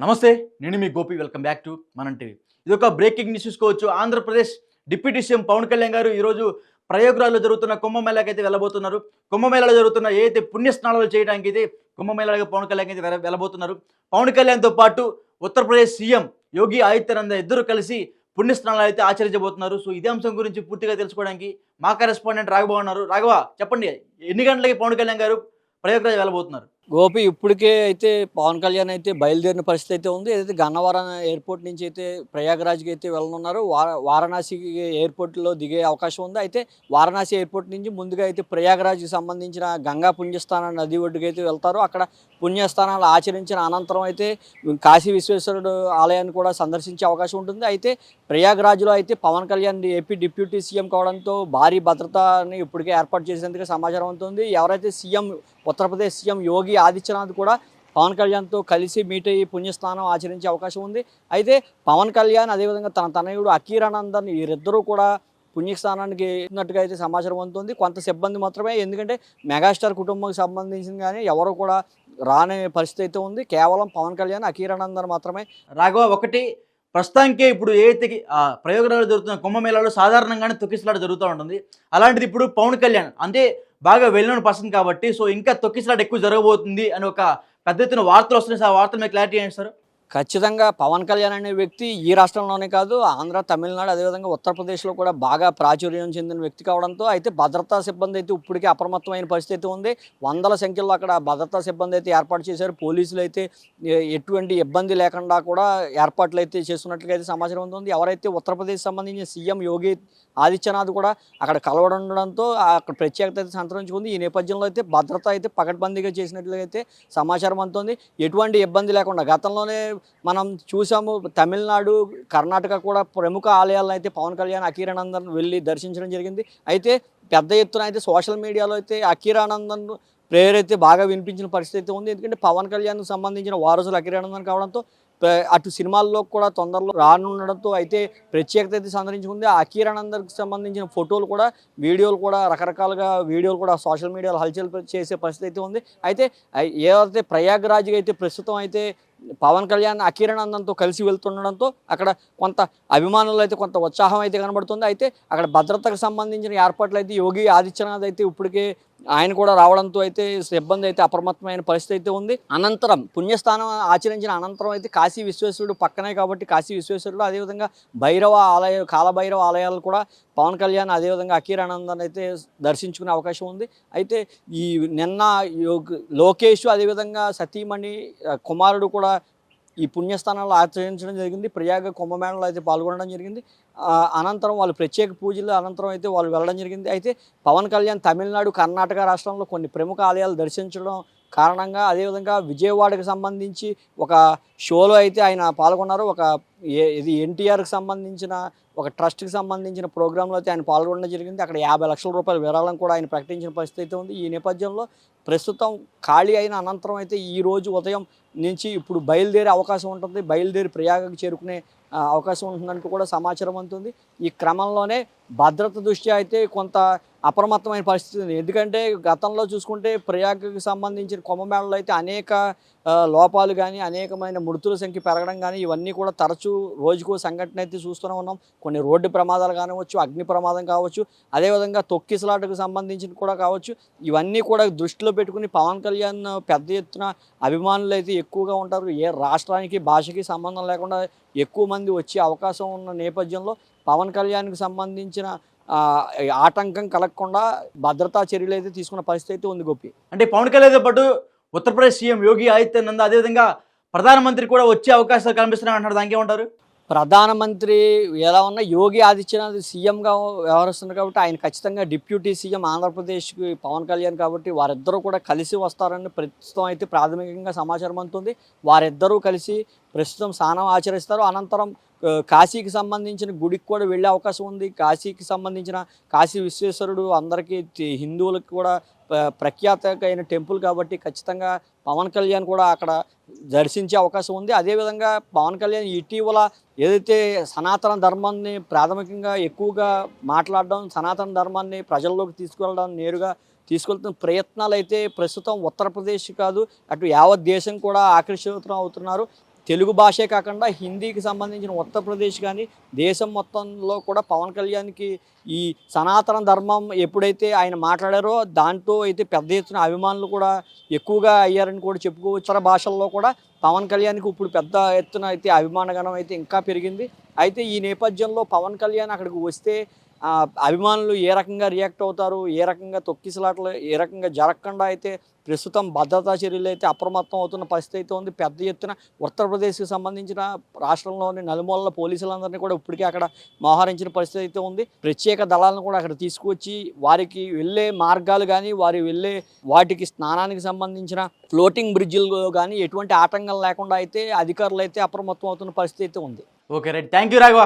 నమస్తే నేను మీ Gopi. Welcome back to Manam TV ఇది ఒక బ్రేకింగ్ న్యూస్ చూసుకోవచ్చు. ఆంధ్రప్రదేశ్ డిప్యూటీ సీఎం పవన్ కళ్యాణ్ గారు ఈరోజు ప్రయోగరాల్లో జరుగుతున్న కుంభమేళాకి అయితే వెళ్ళబోతున్నారు. కుంభమేళాలో జరుగుతున్న ఏదైతే పుణ్యస్నానాలు చేయడానికి అయితే కుంభమేళాకి పవన్ కళ్యాణ్ అయితే వెళ్ళ- వెళ్ళబోతున్నారు. పవన్ కళ్యాణ్తో పాటు ఉత్తరప్రదేశ్ సీఎం యోగి ఆదిత్యనంద ఇద్దరు కలిసి పుణ్యస్నానాలు అయితే ఆచరించబోతున్నారు. సో ఇదే అంశం గురించి పూర్తిగా తెలుసుకోవడానికి మా కరెస్పాండెంట్ రాఘవ ఉన్నారు. రాఘవ చెప్పండి ఎన్ని గంటలకి పవన్ కళ్యాణ్ గారు ప్రయోగరాజ్ వెళ్ళబోతున్నారు? గోపి ఇప్పటికే అయితే పవన్ కళ్యాణ్ అయితే బయలుదేరిన పరిస్థితి అయితే ఉంది. ఏదైతే గన్నవరం ఎయిర్పోర్ట్ నుంచి అయితే ప్రయాగరాజ్కి అయితే వెళ్ళనున్నారు వారా వారణాసి ఎయిర్పోర్ట్లో దిగే అవకాశం ఉంది. అయితే వారణాసి ఎయిర్పోర్ట్ నుంచి ముందుగా అయితే ప్రయాగరాజ్కి సంబంధించిన గంగా పుణ్యస్థానం నది ఒడ్డుకి అయితే వెళ్తారు. అక్కడ పుణ్యస్థానాలు ఆచరించిన అనంతరం అయితే కాశీ విశ్వేశ్వరుడు ఆలయాన్ని కూడా సందర్శించే అవకాశం ఉంటుంది. అయితే ప్రయాగరాజ్లో అయితే Pawan Kalyan AP deputy CM కావడంతో భారీ భద్రతని ఇప్పటికే ఏర్పాటు చేసేందుకు సమాచారం అవుతుంది. ఎవరైతే సీఎం ఉత్తరప్రదేశ్ సీఎం యోగి ఆదిత్యనాథ్ కూడా పవన్ కళ్యాణ్తో కలిసి మీట్ అయ్యి పుణ్యస్నానం ఆచరించే అవకాశం ఉంది. అయితే పవన్ కళ్యాణ్ అదేవిధంగా తన తనయుడు అకీరానందన్ వీరిద్దరూ కూడా పుణ్యస్థానానికి వెళ్ళినట్టుగా అయితే సమాచారం అందుతుంది. కొంత సిబ్బంది మాత్రమే ఎందుకంటే మెగాస్టార్ కుటుంబంకి సంబంధించింది కానీ ఎవరు కూడా రాని పరిస్థితి అయితే ఉంది. కేవలం పవన్ కళ్యాణ్ అకీరానందన్ మాత్రమే. రాఘవ ఒకటి ప్రస్తుతానికే ఇప్పుడు ఏదైతే ఆ, ప్రయోగరాలు జరుగుతున్న కుంభమేళాలో సాధారణంగానే తొక్కిసలాట జరుగుతూ ఉంటుంది. అలాంటిది ఇప్పుడు పవన్ కళ్యాణ్ అంటే బాగా వెళ్ళిన పర్సన్ కాబట్టి సో ఇంకా తొక్కిసలాట ఎక్కువ జరగబోతుంది అని ఒక పెద్ద ఎత్తున వార్తలు వస్తున్నాయి సార్. ఆ వార్తలు మీకు క్లారిటీ ఏంటి సార్. ఖచ్చితంగా పవన్ కళ్యాణ్ అనే వ్యక్తి ఈ రాష్ట్రంలోనే కాదు ఆంధ్ర తమిళనాడు అదేవిధంగా ఉత్తరప్రదేశ్లో కూడా బాగా ప్రాచుర్యం చెందిన వ్యక్తి కావడంతో అయితే భద్రతా సిబ్బంది అయితే ఇప్పటికే అప్రమత్తమైన పరిస్థితి అయితే ఉంది. వందల సంఖ్యలో అక్కడ భద్రతా సిబ్బంది అయితే ఏర్పాటు చేశారు. పోలీసులు అయితే ఎటువంటి ఇబ్బంది లేకుండా కూడా ఏర్పాట్లు అయితే చేస్తున్నట్లుగా అయితే సమాచారం ఉంటుంది ఎవరైతే ఉత్తరప్రదేశ్ సంబంధించిన సీఎం యోగి ఆదిత్యనాథ్ కూడా అక్కడ కలవడంతో అక్కడ ప్రత్యేకత అయితే సంతరించుకుంది. ఈ నేపథ్యంలో అయితే భద్రత అయితే పకడ్బందీగా చేసినట్లుగా అయితే సమాచారం అందుతుంది ఎటువంటి ఇబ్బంది లేకుండా గతంలోనే మనం చూసాము తమిళనాడు కర్ణాటక కూడా ప్రముఖ ఆలయాలను అయితే పవన్ కళ్యాణ్ అకీరానందన్ వెళ్ళి దర్శించడం జరిగింది. అయితే పెద్ద ఎత్తున అయితే సోషల్ మీడియాలో అయితే అకీరానందన్ ప్రేయర్ అయితే బాగా వినిపించిన పరిస్థితి అయితే ఉంది. ఎందుకంటే పవన్ కళ్యాణ్కు సంబంధించిన వారసులు అకిరానందన్ కావడంతో అటు సినిమాల్లో కూడా తొందరలో రానుండడంతో అయితే ప్రత్యేకత అయితే సంతరించుకుంది. అఖీరానందర్కి సంబంధించిన ఫోటోలు కూడా వీడియోలు కూడా రకరకాలుగా వీడియోలు కూడా సోషల్ మీడియాలో హల్చల్ చేసే పరిస్థితి అయితే ఉంది. అయితే ఏదైతే ప్రయాగ్రాజ్కి అయితే ప్రస్తుతం అయితే పవన్ కళ్యాణ్ అకీరానందన్తో కలిసి వెళ్తుండడంతో అక్కడ కొంత అభిమానులు అయితే కొంత ఉత్సాహం అయితే కనబడుతుంది. అయితే అక్కడ భద్రతకు సంబంధించిన ఏర్పాట్లు అయితే యోగి ఆదిత్యనాథ్ అయితే ఇప్పటికే ఆయన కూడా రావడంతో అయితే సిబ్బంది అయితే అప్రమత్తమైన పరిస్థితి అయితే ఉంది. అనంతరం పుణ్యస్థానం ఆచరించిన అనంతరం అయితే కాశీ విశ్వేశ్వరుడు పక్కనే కాబట్టి కాశీ విశ్వేశ్వరుడు అదేవిధంగా భైరవ ఆలయ కాలభైరవ ఆలయాలు కూడా పవన్ కళ్యాణ్ అదేవిధంగా అఖీరానందాన్ని అయితే దర్శించుకునే అవకాశం ఉంది. అయితే ఈ నిన్న యోగ లోకేష్ అదేవిధంగా సతీమణి కుమారుడు కూడా ఈ పుణ్యస్థానాల్లో ఆచరించడం జరిగింది. ప్రయాగ కుంభమేళలో అయితే పాల్గొనడం జరిగింది. అనంతరం వాళ్ళు ప్రత్యేక పూజలు అనంతరం అయితే వాళ్ళు వెళ్ళడం జరిగింది. అయితే పవన్ కళ్యాణ్ తమిళనాడు కర్ణాటక రాష్ట్రంలో కొన్ని ప్రముఖ ఆలయాలు దర్శించడం కారణంగా అదేవిధంగా విజయవాడకు సంబంధించి ఒక షోలో అయితే ఆయన పాల్గొన్నారు. ఒక ఏ- ఇది ఎన్టీఆర్కి సంబంధించిన ఒక ట్రస్ట్కి సంబంధించిన ప్రోగ్రాంలో అయితే ఆయన పాల్గొనడం జరిగింది. అక్కడ యాభై లక్షల రూపాయల విరాళం కూడా ఆయన ప్రకటించిన పరిస్థితి అయితే ఉంది. ఈ నేపథ్యంలో ప్రస్తుతం ఖాళీ అయిన అనంతరం అయితే ఈ రోజు ఉదయం నుంచి ఇప్పుడు బయలుదేరే అవకాశం ఉంటుంది. బయలుదేరి ప్రయాగకు చేరుకునే అవకాశం ఉంటుందంటూ కూడా సమాచారం అందుతుంది. ఈ క్రమంలోనే భద్రత దృష్ట్యా అయితే కొంత అప్రమత్తమైన పరిస్థితి ఉంది. ఎందుకంటే గతంలో చూసుకుంటే ప్రయాగకు సంబంధించిన కుంభమేళలో అయితే అనేక లోపాలు కానీ అనేకమైన మృతుల సంఖ్య పెరగడం కానీ ఇవన్నీ కూడా తరచూ రోజుకో సంఘటన అయితే చూస్తూనే ఉన్నాం. కొన్ని రోడ్డు ప్రమాదాలు కానివచ్చు అగ్ని ప్రమాదం కావచ్చు అదేవిధంగా తొక్కిసలాటకు సంబంధించిన కూడా కావచ్చు. ఇవన్నీ కూడా దృష్టిలో పెట్టుకుని పవన్ కళ్యాణ్ పెద్ద ఎత్తున అభిమానులు అయితే ఎక్కువగా ఉంటారు. ఏ రాష్ట్రానికి భాషకి సంబంధం లేకుండా ఎక్కువ మంది వచ్చే అవకాశం ఉన్న నేపథ్యంలో పవన్ కళ్యాణ్కి సంబంధించిన ఆటంకం కలగకుండా భద్రతా చర్యలు అయితే తీసుకున్న పరిస్థితి అయితే ఉంది గోపి. అంటే పవన్ కళ్యాణ్తో పాటు ఉత్తరప్రదేశ్ సీఎం యోగి ఆదిత్యనాథ్ అదేవిధంగా ప్రధానమంత్రి కూడా వచ్చే అవకాశాలు కనిపిస్తున్నాయి అంటారు దానికి ఏమంటారు? ప్రధానమంత్రి ఎలా ఉన్నా యోగి ఆదిత్యనాథ్ సీఎంగా వ్యవహరిస్తున్నారు కాబట్టి ఆయన ఖచ్చితంగా డిప్యూటీ సీఎం ఆంధ్రప్రదేశ్కి పవన్ కళ్యాణ్ కాబట్టి వారిద్దరూ కూడా కలిసి వస్తారని ప్రస్తుతం అయితే ప్రాథమికంగా సమాచారం అందుతుంది. వారిద్దరూ కలిసి ప్రస్తుతం స్నానం ఆచరిస్తారు. అనంతరం కాశీకి సంబంధించిన గుడికి కూడా వెళ్ళే అవకాశం ఉంది. కాశీకి సంబంధించిన కాశీ విశ్వేశ్వరుడు అందరికీ హిందువులకు కూడా ప్ర- ప్రఖ్యాతమైన టెంపుల్ కాబట్టి ఖచ్చితంగా పవన్ కళ్యాణ్ కూడా అక్కడ దర్శించే అవకాశం ఉంది. అదేవిధంగా పవన్ కళ్యాణ్ ఇటీవల ఏదైతే సనాతన ధర్మాన్ని ప్రాథమికంగా ఎక్కువగా మాట్లాడడం సనాతన ధర్మాన్ని ప్రజల్లోకి తీసుకువెళ్ళడం నేరుగా తీసుకెళ్తున్న ప్రయత్నాలు అయితే ప్రస్తుతం ఉత్తరప్రదేశ్ కాదు అటు యావత్ దేశం కూడా ఆకర్షితం అవుతున్నారు. తెలుగు భాషే కాకుండా హిందీకి సంబంధించిన ఉత్తరప్రదేశ్ కానీ దేశం మొత్తంలో కూడా పవన్ కళ్యాణ్కి ఈ సనాతన ధర్మం ఎప్పుడైతే ఆయన మాట్లాడారో దాంట్లో అయితే పెద్ద ఎత్తున అభిమానులు కూడా ఎక్కువగా అయ్యారని కూడా చెప్పుకోవచ్చు. ఇతర భాషల్లో కూడా పవన్ కళ్యాణ్కి ఇప్పుడు పెద్ద ఎత్తున అయితే అభిమానగణం అయితే ఇంకా పెరిగింది. అయితే ఈ నేపథ్యంలో పవన్ కళ్యాణ్ అక్కడికి వస్తే అభిమానులు ఏ రకంగా రియాక్ట్ అవుతారు? ఏ రకంగా తొక్కిసలాటలు ఏ రకంగా జరగకుండా అయితే ప్రస్తుతం భద్రతా చర్యలు అయితే అప్రమత్తం అవుతున్న పరిస్థితి అయితే ఉంది. పెద్ద ఎత్తున ఉత్తరప్రదేశ్కి సంబంధించిన రాష్ట్రంలోని నలుమూలల పోలీసులందరినీ కూడా ఇప్పటికే అక్కడ మోహరించిన పరిస్థితి అయితే ఉంది. ప్రత్యేక దళాలను కూడా అక్కడ తీసుకువచ్చి వారికి వెళ్ళే మార్గాలు కానీ వారి వెళ్ళే వాటికి స్నానానికి సంబంధించిన ఫ్లోటింగ్ బ్రిడ్జిలు కానీ ఎటువంటి ఆటంకం లేకుండా అయితే అధికారులు అయితే అప్రమత్తం అవుతున్న పరిస్థితి అయితే ఉంది. Okay right. Thank you Raghava.